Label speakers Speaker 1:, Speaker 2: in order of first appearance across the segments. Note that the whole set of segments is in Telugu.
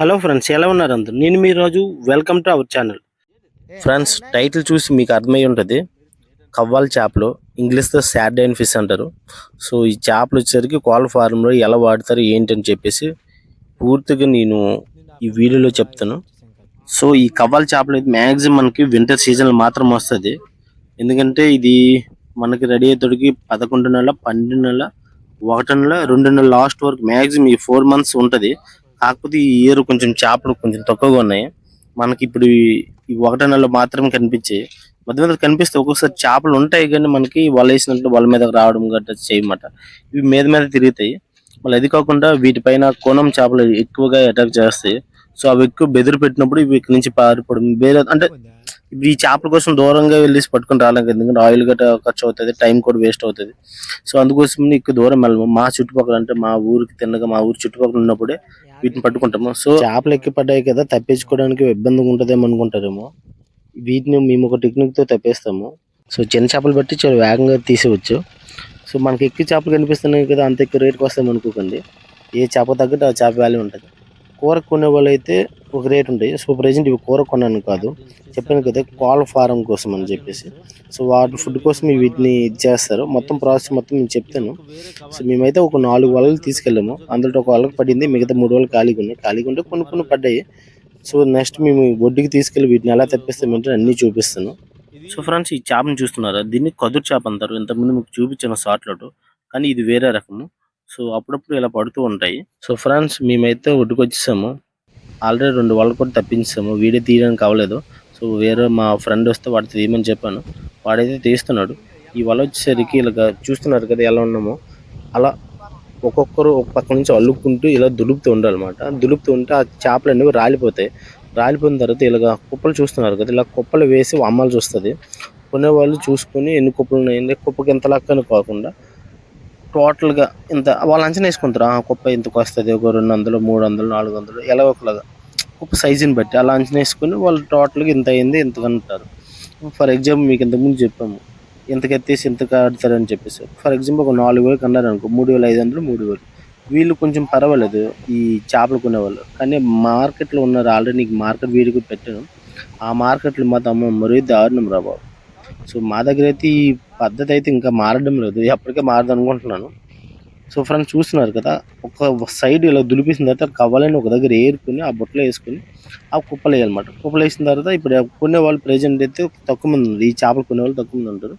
Speaker 1: హలో ఫ్రెండ్స్ ఎలా ఉన్నారు అందరు? నేను మీ రోజు welcome to our channel. Friends title చూసి మీకు అర్థమై ఉంటుంది. కవ్వాల చేపలు ఇంగ్లీష్లో శార్డైన్ ఫిష్ అంటారు. సో ఈ చేపలు వచ్చేసరికి కోళ్ళ ఫారంలో ఎలా వాడతారు ఏంటని చెప్పేసి పూర్తిగా నేను ఈ వీడియోలో చెప్తాను. సో ఈ కవ్వాల చేపలు అయితే మ్యాక్సిమం మనకి వింటర్ సీజన్లో మాత్రం వస్తుంది. ఎందుకంటే ఇది మనకి రెడీ అయ్యేతోడికి పదకొండు నెలల పన్నెండు నెలల ఒకటి నెల రెండు నెలల లాస్ట్ వరకు మ్యాక్సిమం ఈ ఫోర్ మంత్స్ ఉంటుంది. కాకపోతే ఈ ఇయర్ కొంచెం చేపలు కొంచెం తక్కువగా ఉన్నాయి. మనకి ఇప్పుడు ఈ- ఒకటో నెలలో మాత్రమే కనిపించాయి మధ్య మధ్య కనిపిస్తే ఒక్కొక్కసారి చేపలు ఉంటాయి కానీ మనకి వల వేసినట్టు వల మీద రావడం గట్రా చేయమాట. ఇవి మీద మీద తిరుగుతాయి. మళ్ళీ అది కాకుండా వీటిపైన కోణం చేపలు ఎక్కువగా అటాక్ చేస్తాయి. సో అవి ఎక్కువ బెదిరి పెట్టినప్పుడు ఇవి ఇక్కడి నుంచి పారిపోవడం. వేరే అంటే ఈ చేపల కోసం దూరంగా వెళ్ళేసి పట్టుకుని రాలేం ఎందుకంటే ఆయిల్ గట్రా ఖర్చు అవుతుంది టైం కూడా వేస్ట్ అవుతుంది. సో అందుకోసం ఎక్కువ దూరం వెళ్ళము? మా చుట్టుపక్కల అంటే మా ఊరికి తిన్నగా మా ఊరి చుట్టుపక్కల ఉన్నప్పుడే వీటిని పట్టుకుంటాము. సో చేపలు ఎక్కి పడ్డాయి కదా తప్పించుకోవడానికి ఇబ్బందిగా ఉంటుందేమో అనుకుంటారేమో. వీటిని మేము ఒక టెక్నిక్తో తప్పేస్తాము. సో చిన్న చేపలు బట్టి చాలా వేగంగా తీసేవచ్చు సో మనకి ఎక్కువ చేపలు కనిపిస్తున్నాయి కదా అంత ఎక్కువ రేట్కి వస్తాయి అనుకోకండి. ఏ చేప తగ్గట్టు ఆ చేప వాల్యూ ఉంటుంది. కూర కొనే వాళ్ళు అయితే ఒక రేట్ ఉంటాయి. సో ప్రజెంట్ ఇవి కూర కొన్నాను కాదు. చెప్పాను కదా కోళ్ళ ఫారం కోసం అని చెప్పేసి. సో వాటి ఫుడ్ కోసం వీటిని ఇది చేస్తారు. మొత్తం ప్రాసెస్ మొత్తం నేను చెప్తాను. సో మేమైతే ఒక నాలుగు వలలు తీసుకెళ్ళాము. అందులో ఒక వలకు పడింది మిగతా మూడు వలలు ఖాళీగా ఉన్నాయి. ఖాళీగా ఉంటే కొన్ని కొన్ని పడ్డాయి. సో నెక్స్ట్ మేము ఒడ్డుకి తీసుకెళ్ళి వీటిని ఎలా తెప్పిస్తామంటే అన్ని చూపిస్తాను. సో ఫ్రెండ్స్ ఈ చేపను చూస్తున్నారా? దీన్ని కదురు చేప అంటారు. ఇంతకుముందు మీకు చూపించిన షార్ట్లో కానీ ఇది వేరే రకము. సో అప్పుడప్పుడు ఇలా పడుతూ ఉంటాయి. సో ఫ్రెండ్స్ మేమైతే ఒడ్డుకొచ్చేసాము. ఆల్రెడీ రెండు వాళ్ళు కూడా తప్పించాము వీడియో తీయడానికి అవ్వలేదు. సో వేరే మా ఫ్రెండ్ వస్తే వాడు తీయమని చెప్పాను. వాడైతే తీస్తున్నాడు. ఈ వల వచ్చేసరికి ఇలా చూస్తున్నారు కదా ఎలా ఉన్నామో. అలా ఒక్కొక్కరు ఒక పక్క నుంచి అల్లుకుంటూ ఇలా దులుపుతూ ఉండాలన్నమాట. దులుపుతూ ఉంటే ఆ చేపలు అనేవి రాలిపోతాయి. రాలిపోయిన తర్వాత ఇలాగ కుప్పలు చూస్తున్నారు కదా. ఇలా కుప్పలు వేసి అమ్మాల్సి వస్తుంది. కొనేవాళ్ళు చూసుకొని ఎన్ని కుప్పలు ఉన్నాయండి కుప్పకి ఎంత లెక్కని కాకుండా టోటల్గా ఇంత వాళ్ళు అంచనా వేసుకుంటారు. ఆ కుప్ప ఇంతకు వస్తుంది. ఒక రెండు వందలు మూడు వందలు నాలుగు వందలు ఎలా ఒకలాగా. కుప్ప సైజుని బట్టి అలా అంచనా వేసుకుని వాళ్ళు టోటల్గా ఇంత అయింది ఇంత అంటారు. ఫర్ ఎగ్జాంపుల్ మీకు ఇంతకుముందు చెప్పాము. ఇంత ఎత్తేసి ఇంత కడతారని చెప్పేసి. ఫర్ ఎగ్జాంపుల్ ఒక నాలుగు వేలు అన్నారు అనుకో మూడు వేల ఐదు వందలు మూడు వేలు. వీళ్ళు కొంచెం పర్వాలేదు ఈ చేపలు కొనేవాళ్ళు. కానీ మార్కెట్లో ఉన్నారు ఆల్రెడీ నీకు మార్కెట్ వీడికి పెట్టాను. ఆ మార్కెట్లో మాత్రం అమ్మ మరీ దారుణం రా బాబు. సో మా దగ్గర అయితే ఈ పద్ధతి అయితే ఇంకా మారడం లేదు. ఎప్పటికే మారదు అనుకుంటున్నాను సో ఫ్రెండ్స్ చూస్తున్నారు కదా ఒక సైడ్ ఇలా దులిపేసిన తర్వాత కవ్వాలని ఒక దగ్గర ఏరుకుని ఆ బుట్టలో వేసుకుని ఆ కుప్పలు వేయాలన్నమాట. కుప్పలు వేసిన తర్వాత ఇప్పుడు కొనే వాళ్ళు ప్రజెంట్ అయితే తక్కువ మంది ఉన్నారు. ఈ చేపలు కొనే వాళ్ళు తక్కువ మంది ఉంటారు.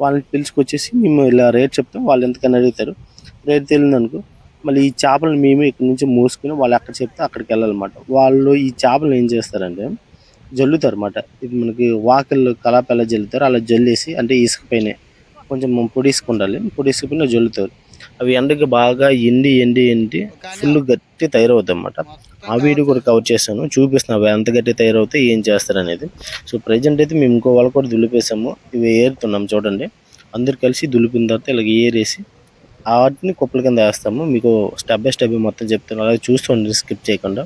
Speaker 1: వాళ్ళని పిలుచుకొచ్చేసి మేము ఇలా రేట్ చెప్తాం. వాళ్ళు ఎంతకన్నా అడుగుతారు. రేట్ తెలియదనుకో మళ్ళీ ఈ చేపలను మేము ఇక్కడ నుంచి మోసుకుని వాళ్ళు ఎక్కడ చెప్తే అక్కడికి వెళ్ళాలన్నమాట. వాళ్ళు ఈ చేపలు ఏం చేస్తారంటే జల్లుతారు అన్నమాట ఇది మనకి వాకిళ్ళు కలాపెల్ల జల్లుతారు. అలా జల్లేసి అంటే ఇసుక పైన కొంచెం పొడి ఇసుక ఉండాలి పొడి ఇసుక పైన జల్లుతారు. అవి ఎండకి బాగా ఎండి ఎండి ఎండి ఫుల్ గట్టి తయారవుతాయి అన్నమాట ఆ వీడియో కూడా కవర్ చేస్తాను చూపిస్తున్నాను అవి ఎంత గట్టి తయారవుతాయి ఏం చేస్తారు అనేది. సో ప్రజెంట్ అయితే మేము ఇంకో వాళ్ళు కూడా దులిపేసాము. ఇవి ఏరుతున్నాం చూడండి. అందరు కలిసి దులిపిన తర్వాత ఇలాగ ఏరేసి వాటిని కుప్పల కింద వేస్తాము. మీకు స్టెప్ బై స్టెప్ మొత్తం చెప్తాను. అలాగే చూస్తుండండి స్కిప్ చేయకుండా.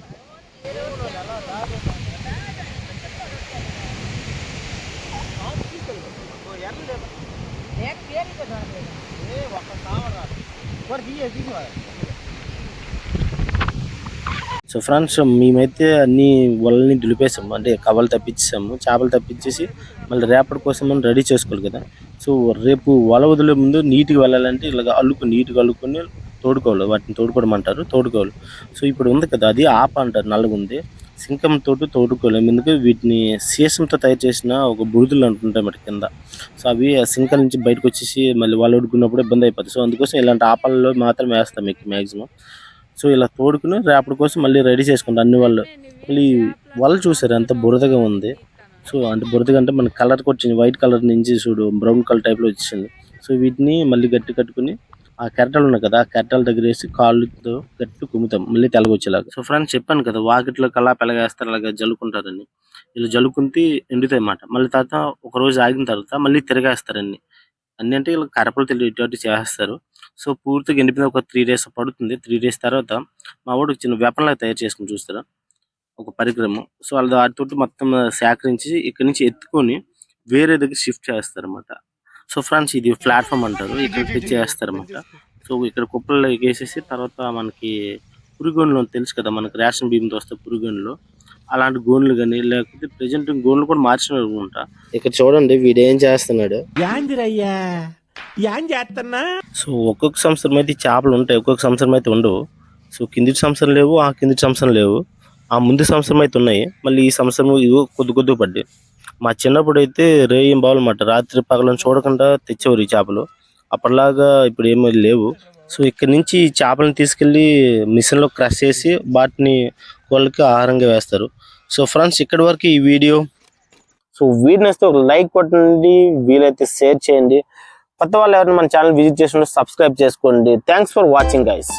Speaker 1: సో ఫ్రెండ్స్ మేమైతే అన్ని వలని దులిపేసాము. అంటే కవలు తప్పించేసాము. చేపలు తప్పించేసి మళ్ళీ రేపటి కోసం మనం రెడీ చేసుకోవాలి కదా. సో రేపు వల వదిలే ముందు నీట్గా వెళ్ళాలంటే ఇలాగ అల్లుకుని నీట్గా అల్లుకొని తోడుకోవాలి. వాటిని తోడుకోవడమంటారు తోడుకోవాలి. సో ఇప్పుడు ఉంది కదా అది ఆప అంటారు నల్లగుంది. సింకం తోటి తోడుకోలేము. ఎందుకు? వీటిని సీసంతో తయారు చేసిన ఒక బురుదులు అంటుంటాయి మరి కింద. సో అవి ఆ సింకల నుంచి బయటకు వచ్చేసి మళ్ళీ వాళ్ళు ఉడుకున్నప్పుడు ఇబ్బంది అయిపోతుంది సో అందుకోసం ఇలాంటి ఆపాలలో మాత్రం వేస్తాం మీకు మ్యాక్సిమం సో ఇలా తోడుకుని రేపటి కోసం మళ్ళీ రెడీ చేసుకుంటాం అన్ని వాళ్ళు. మళ్ళీ వాళ్ళు చూసారు ఎంత బురదగా ఉంది. సో అంటే బురదగా అంటే మన కలర్ వచ్చింది వైట్ కలర్ నుంచి చూడు బ్రౌన్ కలర్ టైప్లో వచ్చింది. సో వీటిని మళ్ళీ గట్టి కట్టుకుని ఆ కెరటాలు ఉన్నాయి కదా ఆ కెరటాల దగ్గర వేసి కాళ్ళతో గట్టి కుమ్ముతాం మళ్ళీ తెలగొచ్చేలాగా సో ఫ్రెండ్స్ చెప్పాను కదా వాకిట్లో కల్లా పెలగేస్తారు అలాగే జల్లుకుంటారని. ఇలా జల్లుకుంటే ఎండుతాయి అన్నమాట. మళ్ళీ తర్వాత ఒక రోజు ఆగిన తర్వాత మళ్ళీ తిరగేస్తారని అన్ని అంటే ఇలా కరపలు తెలియ ఇటువంటి చేస్తారు సో పూర్తిగా ఎండిపోయిన ఒక త్రీ డేస్ పడుతుంది. త్రీ డేస్ తర్వాత మా వాడు చిన్న వెపన్లాగా తయారు చేసుకుని చూస్తారా? ఒక పరికరము. సో వాళ్ళ వాటితోటి మొత్తం సేకరించి ఇక్కడి నుంచి ఎత్తుకొని వేరే దగ్గర షిఫ్ట్ చేస్తారన్నమాట. సో ఫ్రెండ్స్ ఇది ప్లాట్ఫామ్ అంటారు. ఇక్కడ చేస్తారన్నమాట. సో ఇక్కడ కుప్పల్లో ఎగేసేసి తర్వాత మనకి పురిగోన్లు తెలుసు కదా మనకు రేషన్ బియ్యంతో వస్తే పురిగోన్లు అలాంటి గోన్లు కానీ లేకపోతే ప్రజెంట్ గోన్లు కూడా మార్చిన అనుకుంటా ఇక్కడ చూడండి వీడు ఏం చేస్తున్నాడు.
Speaker 2: చేస్తున్నా
Speaker 1: సో ఒక్కొక్క సంవత్సరం అయితే చేపలు ఉంటాయి ఒక్కొక్క సంవత్సరం అయితే ఉండవు. సో కింది సంవత్సరం లేవు ఆ కింది సంవత్సరం లేవు. ఆ ముందు సంవత్సరం అయితే ఉన్నాయి మళ్ళీ ఈ సంవత్సరం ఇవి కొద్ది కొద్ది పడ్డాయి. మా చిన్నప్పుడు అయితే రేయం బావులన్నమాట రాత్రి పగలను చూడకుండా తెచ్చేవారు ఈ చేపలు. అప్పటిలాగా ఇప్పుడు ఏమీ లేవు. సో ఇక్కడ నుంచి ఈ చేపలను తీసుకెళ్ళి మిషన్లో క్రష్ చేసి వాటిని వాళ్ళకి ఆహారంగా వేస్తారు. సో ఫ్రెండ్స్ ఇక్కడి వరకు ఈ వీడియో. సో వీడియో నచ్చితే ఒక లైక్ కొట్టండి వీలైతే షేర్ చేయండి. కొత్త వాళ్ళు ఎవరైనా మన ఛానల్ విజిట్ చేసి సబ్స్క్రైబ్ చేసుకోండి. Thanks for watching guys.